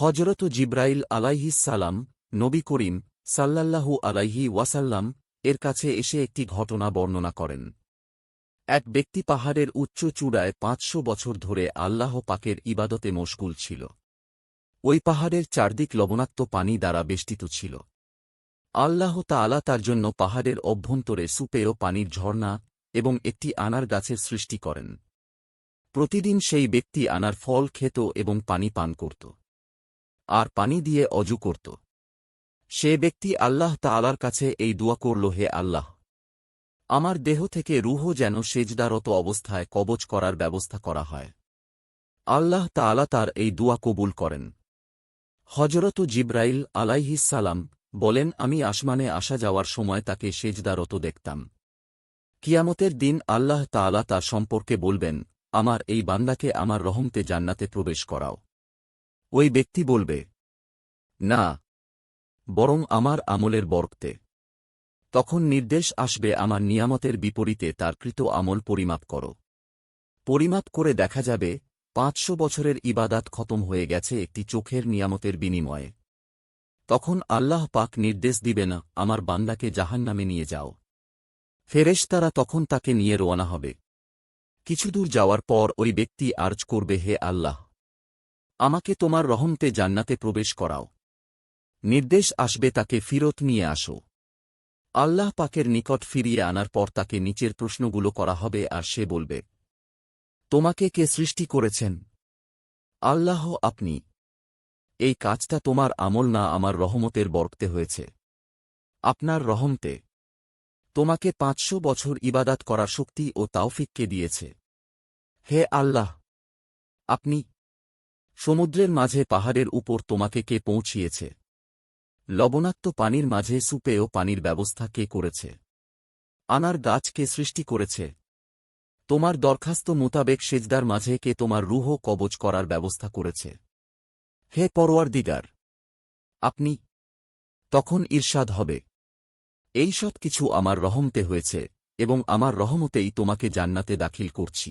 হজরত জিব্রাইল আলাইহিস সালাম, নবী করিম, সাল্লাল্লাহু আলাইহি ওয়াসাল্লাম, এর কাছে এসে একটি ঘটনা বর্ণনা করেন। এক ব্যক্তি পাহাড়ের উচ্চ চূড়ায় পাঁচশো বছর ধরে আল্লাহ পাকের ইবাদতে মশগুল ছিল। ওই পাহাড়ের চারদিক লবণাক্ত পানি দ্বারা বেষ্টিত ছিল। আল্লাহ তাআলা তার জন্য পাহাড়ের অভ্যন্তরে সুপেয় পানির ঝর্ণা এবং একটি আনার গাছের সৃষ্টি করেন। প্রতিদিন সেই ব্যক্তি আনার ফল খেত এবং পানি পান করত। আর পানি দিয়ে অজু করত। সে ব্যক্তি আল্লাহ তাআলার কাছে এই দোয়া করল, হে আল্লাহ, আমার দেহ থেকে রুহ যেন সেজদারত অবস্থায় কবচ করার ব্যবস্থা করা হয়। আল্লাহ তাআলা তার এই দোয়া কবুল করেন। হজরত জিব্রাইল আলাইহিস সালাম বলেন, আমি আসমানে আসা যাওয়ার সময় তাকে সেজদারত দেখতাম। কিয়ামতের দিন আল্লাহ তাআলা তার সম্পর্কে বলবেন, আমার এই বান্দাকে আমার রহমতে জান্নাতে প্রবেশ করাও। ওই ব্যক্তি বলবে, না, বরং আমার আমলের বরকতে। তখন নির্দেশ আসবে, আমার নিয়ামতের বিপরীতে তার কৃত আমল পরিমাপ কর। পরিমাপ করে দেখা যাবে, পাঁচশো বছরের ইবাদাত খতম হয়ে গেছে একটি চোখের নিয়ামতের বিনিময়ে। তখন আল্লাহ পাক নির্দেশ দিবে না আমার বান্দাকে জাহান্নামে নিয়ে যাও। ফেরেশতারা তখন তাকে নিয়ে রোয়ানা হবে। কিছুদূর যাওয়ার পর ওই ব্যক্তি আর্জ করবে, হে আল্লাহ আমাকে তোমার রহমতে জান্নাতে প্রবেশ করাও। নির্দেশ আসবে তাকে ফিরত নিয়ে আসো। আল্লাহ পাকের নিকট ফিরিয়ে আনার পর তাকে নিচের প্রশ্নগুলো করা হবে আর সে বলবে, তোমাকে কে সৃষ্টি করেছেন? আল্লাহ আপনি। এই কাজটা তোমার আমল না আমার রহমতের বর্কতে হয়েছে। আপনার রহমতে। তোমাকে পাঁচশো বছর ইবাদাত করার শক্তি ও তাওফিককে দিয়েছে। হে আল্লাহ, আপনি সমুদ্রের মাঝে পাহাড়ের উপর তোমাকে কে পৌঁছিয়েছে? লবণাক্ত পানির মাঝে সুপেয় পানির ব্যবস্থা কে করেছে? আনার গাছ কে সৃষ্টি করেছে? তোমার দরখাস্ত মোতাবেক সেজদার মাঝে কে তোমার রুহ কবচ করার ব্যবস্থা করেছে? হে পরোয়ার দিগার আপনি তখন ঈর্ষাদ হবে। এই সব কিছু আমার রহমতে হয়েছে এবং আমার রহমতেই তোমাকে জান্নাতে দাখিল করছি।